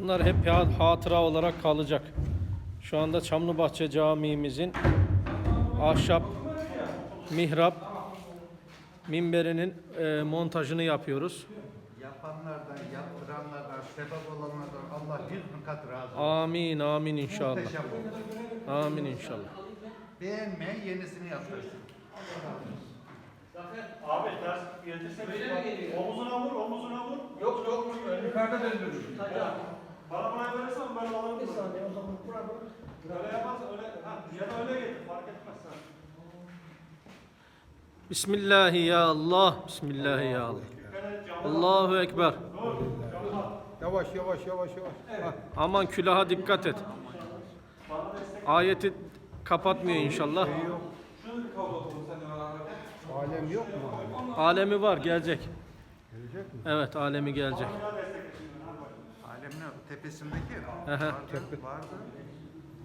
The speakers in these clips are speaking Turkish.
Bunlar hep ha- hatıra olarak kalacak. Şu anda Çamlıbahçe Camii'mizin ahşap mihrap minberinin e, montajını yapıyoruz. Yapanlardan, yaptıranlardan, sebep olanlardan Allah yüz kat razı olsun. Amin amin inşallah. Muhteşem oldu. Amin inşallah. Beğenmeyen yenisini yaptırsın. Abi ters yetirsene. Omuzuna vur, omuzuna vur. Yok yok. Yukarıda döndürür. Bana buraya verirsen ben alırım. Bir saniye o zaman Öyle yaparsan öyle, ha, ya da öyle getir fark etmez sen. Bismillahi ya Allah. Bismillahi ya Allah. Allahu Ekber. Yavaş yavaş yavaş yavaş. Ha, Aman külaha dikkat et. Ayeti kapatmıyor inşallah. alem yok mu? Alemi var gelecek. Gelecek mi? Evet alemi gelecek. Hı. vardı, vardı.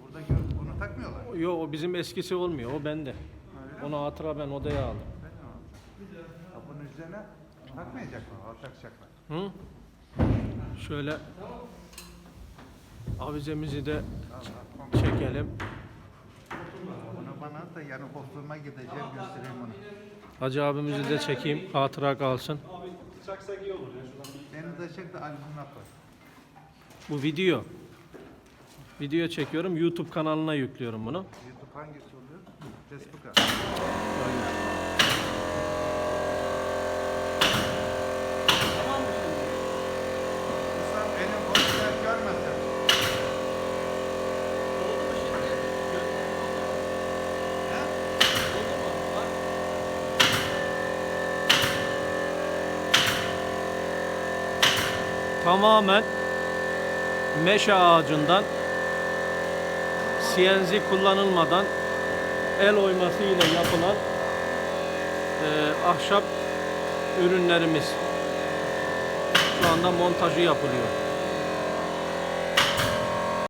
Burada bunu takmıyorlar. Yo o bizim eskisi olmuyor. O bende. Onu hatıra ben odaya aldım. Ha, bunun üzerine takmayacaklar, takacaklar. Hı? Şöyle avizemizi de çekelim. Bunu bana da yani hostuma gideceğim göstereyim onu. Hacı abimizi de çekeyim. Hatıra kalsın. Çaksak iyi olur ya şuradan. Beni de çek de albümüne koy. Bu video. Video çekiyorum. YouTube kanalına yüklüyorum bunu. YouTube hangisi oluyor? Facebook'a. İnsan benim poster görmesin. Tamamen meşe ağacından CNC kullanılmadan el oyması ile yapılan e, ahşap ürünlerimiz. Şu anda montajı yapılıyor.